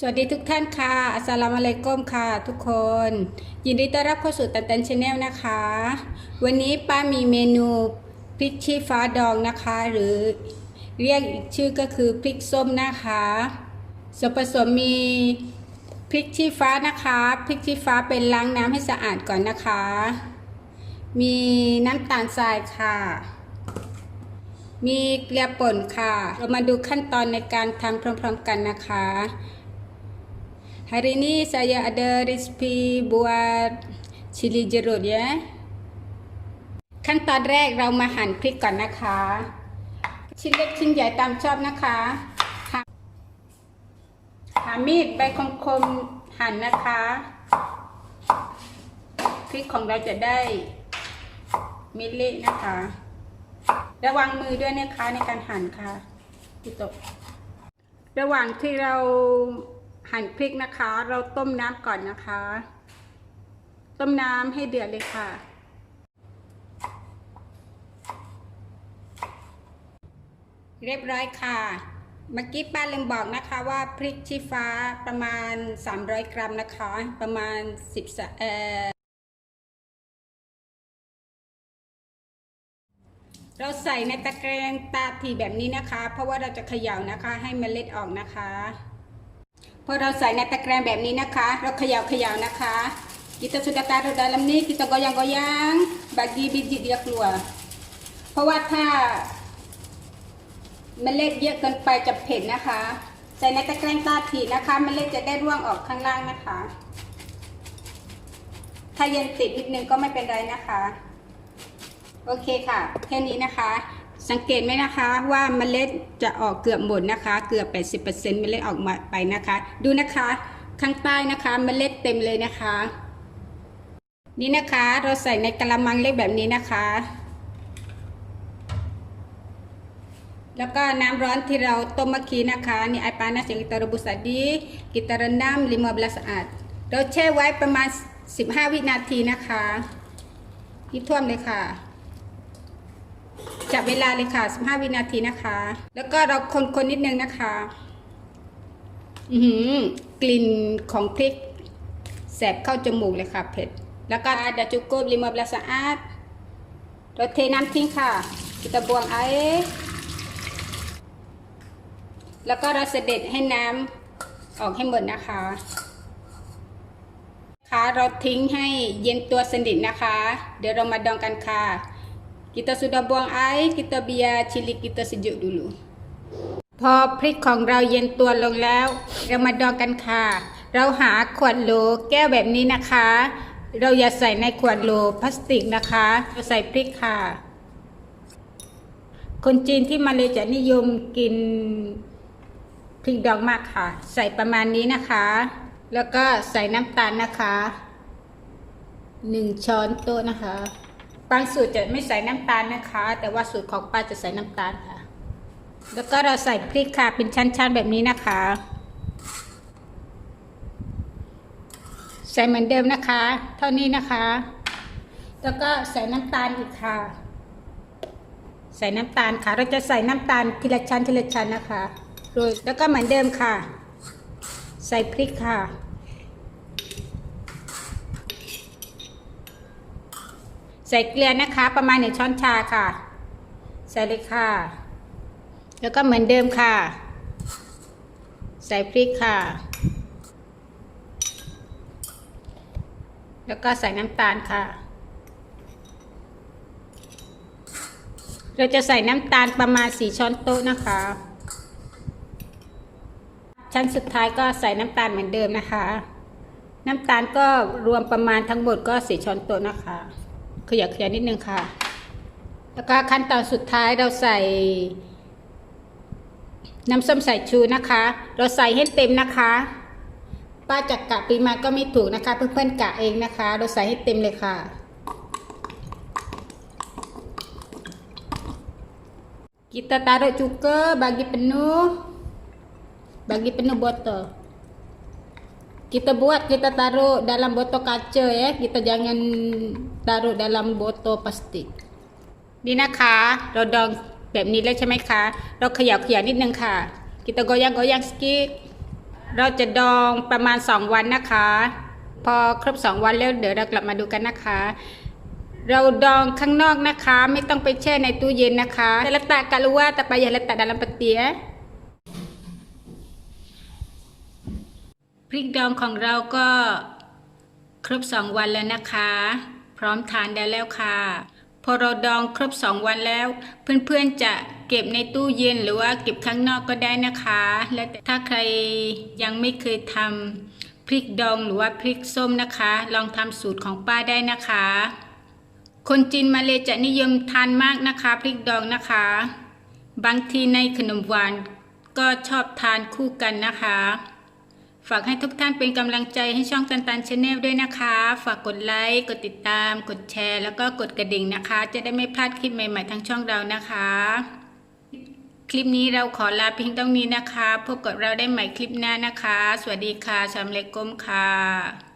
สวัสดีทุกท่านค่ะ อัสสลามุอะลัยกุมค่ะ ทุกคน ยินดีต้อนรับเข้าสู่ตันตันชาแนลนะคะ วันนี้ป้ามีเมนูพริกชี้ฟ้าดองนะคะ หรือเรียกอีกชื่อก็คือพริกส้มนะคะส่วนผสมมีพริกชี้ฟ้านะคะ พริกชี้ฟ้าเป็นล้างน้ำให้สะอาดก่อนนะคะ มีน้ำตาลทรายค่ะ มีเกลือป่นค่ะ เรามาดูขั้นตอนในการทำพร้อม ๆ กันนะคะ Hari ini saya ada resipi buat cili jeruk ya ขั้นตอนแรกเรามาหั่นพริกก่อนนะคะ ชิ้นเล็กชิ้นใหญ่ตามชอบนะคะหาหามีดใบคมๆหั่นนะคะ พริกของเราจะได้มิเละนะคะ ระวังมือด้วยนะคะในการหั่นค่ะพี่ตกระหว่างที่เรา หั่นพริกนะคะ เราต้มน้ำก่อนนะคะ ต้มน้ำให้เดือดเลยค่ะ เรียบร้อยค่ะ เมื่อกี้ป้าลืมบอกนะคะว่าพริกชี้ฟ้าประมาณ 300 กรัมนะคะ ประมาณ 10สเอ่อเราใส่ในตะแกรงตาทีแบบนี้นะคะ เพราะว่าเราจะเขย่านะคะ ให้เมล็ดออกนะคะ พอเราใส่ในตะแกรงแบบนี้นะคะ เราเขย่าเขย่านะคะ kita sudah taruh dalam ni kita goyang-goyang bagi biji dia keluar เพราะว่าถ้าเมล็ดเยอะเกินไปจะเผ็ดนะคะ ใส่ในตะแกรงตาถีนะคะเมล็ดจะได้ร่วงออกข้างล่างนะคะ ถ้ายังติดนิดนึงก็ไม่เป็นไรนะคะ โอเคค่ะ แค่นี้นะคะ สังเกตไหมนะคะว่าเมล็ดจะออกเกือบหมดนะคะ เกือบ 80%เมล็ดออกมาไปนะคะ ดูนะคะข้างใต้นะคะเมล็ดเต็มเลยนะคะ นี่นะคะเราใส่ในกระมังเล็กแบบนี้นะคะ แล้วก็น้ำร้อนที่เราต้มเมื่อกี้นะคะนี่ไอปานัส yang kita rebus tadi kita rendam 15 saat เราแช่ไว้ประมาณ 15 วินาทีนะคะที่ท่วมเลยค่ะ จับเวลาเลยค่ะ 15 วินาทีนะคะ แล้วก็เราคนๆนิดนึงนะคะ อือหือกลิ่นของพริก แสบเข้าจมูกเลยค่ะเผ็ด แล้วก็ดาจุกุบลิมบลาสะอาดเราเทน้ำทิ้งค่ะกิตาบวงไอแล้วก็เราเสด็จให้น้ำออกให้หมดนะคะค่ะเราทิ้งให้เย็นตัวสนิทนะคะ เดี๋ยวเรามาดองกันค่ะ kita sudah buang air kita biar cili kita sejuk dulu พอพริกของเราเย็นตัวลงแล้ว เรามาดองกันค่ะ เราหาขวดโหลแก้วแบบนี้นะคะ เราอย่าใส่ในขวดโหลพลาสติกนะคะเราใส่พริกค่ะ คนจีนที่มาเลจะนิยมกินพริกดองมากค่ะ ใส่ประมาณนี้นะคะ แล้วก็ใส่น้ำตาลนะคะหนึ่งช้อนโต๊ะนะคะ บางสูตรจะไม่ใส่น้ำตาลนะคะ แต่ว่าสูตรของป้าจะใส่น้ำตาลค่ะ แล้วก็เราใส่พริกค่ะเป็นชั้นๆแบบนี้นะคะ ใส่เหมือนเดิมนะคะ เท่านี้นะคะ แล้วก็ใส่น้ำตาลอีกค่ะ ใส่น้ำตาลค่ะ เราจะใส่น้ำตาลทีละชั้นทีละชั้นนะคะโรยแล้วก็เหมือนเดิมค่ะ ใส่พริกค่ะ ใส่เกลือนะคะ ประมาณหนึ่งช้อนชาค่ะ ใส่เลยค่ะ แล้วก็เหมือนเดิมค่ะ ใส่พริกค่ะ แล้วก็ใส่น้ำตาลค่ะ เราจะใส่น้ำตาลประมาณสี่ช้อนโต๊ะนะคะ ชั้นสุดท้ายก็ใส่น้ำตาลเหมือนเดิมนะคะ น้ำตาลก็รวมประมาณทั้งหมดก็สี่ช้อนโต๊ะนะคะ ขยับขยับนิดนึงค่ะ แล้วก็ขั้นตอนสุดท้ายเราใส่น้ำส้มสายชูนะคะ เราใส่ให้เต็มนะคะ ป้าจักกะปริมาก็ไม่ถูกนะคะ เพื่อนๆกะเองนะคะ เราใส่ให้เต็มเลยค่ะ kita taruh cuka bagi penuh bagi penuh botol kita buat kita taruh dalam botol kaca ya kita jangan taruh dalam botol plastik นี่นะคะ เราดองแบบนี้แล้วใช่ไหมคะ เราเขยับขยับนิดนึงค่ะ kita goyang goyang sedikit เราจะดองประมาณ 2 วันนะคะ พอครบ 2 วันแล้วเดี๋ยวเรากลับมาดูกันนะคะ เราดองข้างนอกนะคะ ไม่ต้องไปแช่ในตู้เย็นนะคะ letak kat luar tak payah letak dalam peti ya พริกดองของเราก็ครบ 2 วันแล้วนะคะ พร้อมทานได้แล้วค่ะ พอเราดองครบ 2 วันแล้ว เพื่อนๆจะเก็บในตู้เย็นหรือว่าเก็บข้างนอกก็ได้นะคะ และถ้าใครยังไม่เคยทำพริกดองหรือว่าพริกส้มนะคะ ลองทำสูตรของป้าได้นะคะ คนจีนมาเลยจะนิยมทานมากนะคะพริกดองนะคะ บางทีในขนมหวานก็ชอบทานคู่กันนะคะ ฝากให้ทุกท่านเป็นกำลังใจให้ช่องตันตันชาแนลด้วยนะคะ ฝากกดไลค์ กดติดตาม กดแชร์ แล้วก็กดกระดิ่งนะคะ จะได้ไม่พลาดคลิปใหม่ๆทางช่องเรานะคะ คลิปนี้เราขอลาเพียงต้องนี้นะคะ พบกับเราได้ใหม่คลิปหน้านะคะ สวัสดีค่ะชามเล็กก้มค่ะ